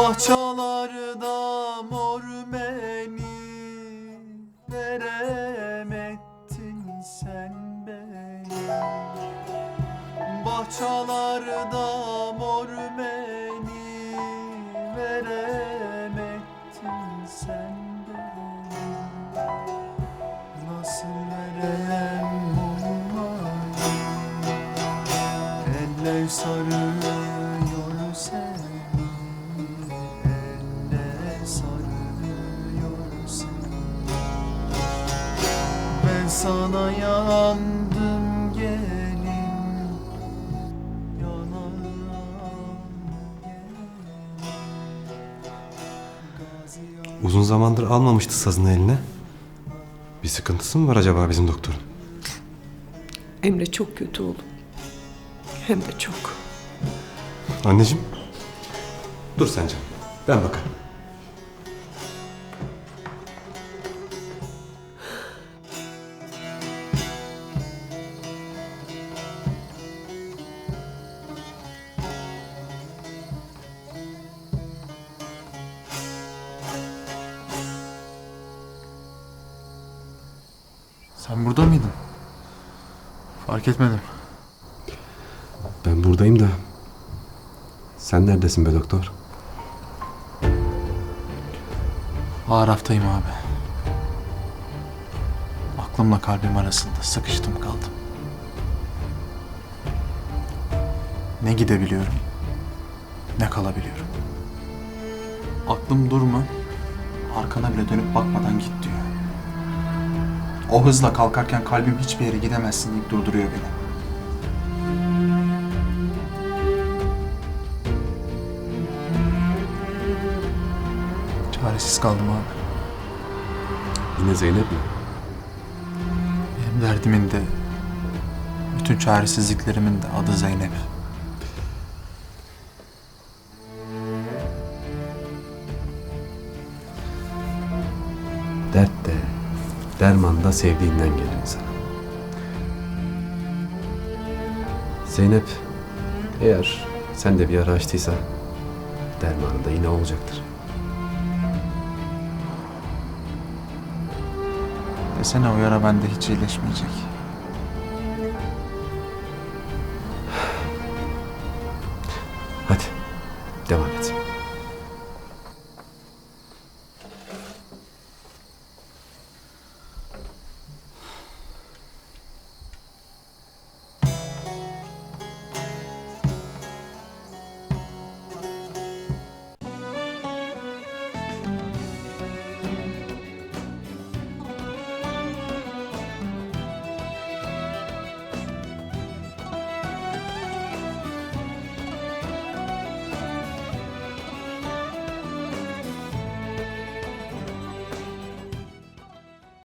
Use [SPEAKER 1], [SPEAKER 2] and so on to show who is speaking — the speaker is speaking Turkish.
[SPEAKER 1] Bahçalarda mor meni Veremedin sen beni. Bahçalarda mor meni Veremedin sen beni. Nasıl verem olmayı Eller sarıyor sana yandım gelin
[SPEAKER 2] Uzun zamandır almamıştı sazını eline. Bir sıkıntısı mı var acaba bizim doktorun?
[SPEAKER 3] Emre çok kötü oğlum. Hem de çok.
[SPEAKER 2] Anneciğim. Dur sen canım. Ben bakarım.
[SPEAKER 1] Sen burada mıydın? Fark etmedim.
[SPEAKER 2] Ben buradayım da. Sen neredesin be doktor?
[SPEAKER 1] Araftayım abi. Aklımla kalbim arasında sıkıştım kaldım. Ne gidebiliyorum, ne kalabiliyorum. Aklım durma, arkana bile dönüp bakmadan git diyor. O hızla kalkarken kalbim hiçbir yere gidemezsin deyip durduruyor beni. Çaresiz kaldım abi.
[SPEAKER 2] Yine Zeynep mi?
[SPEAKER 1] Benim derdimin de, bütün çaresizliklerimin de adı Zeynep.
[SPEAKER 2] Derman da sevdiğinden gelir insana. Zeynep, eğer sen de bir ara açtıysa dermanı da yine olacaktır.
[SPEAKER 1] Desene o yara bende hiç iyileşmeyecek. Hadi, devam et.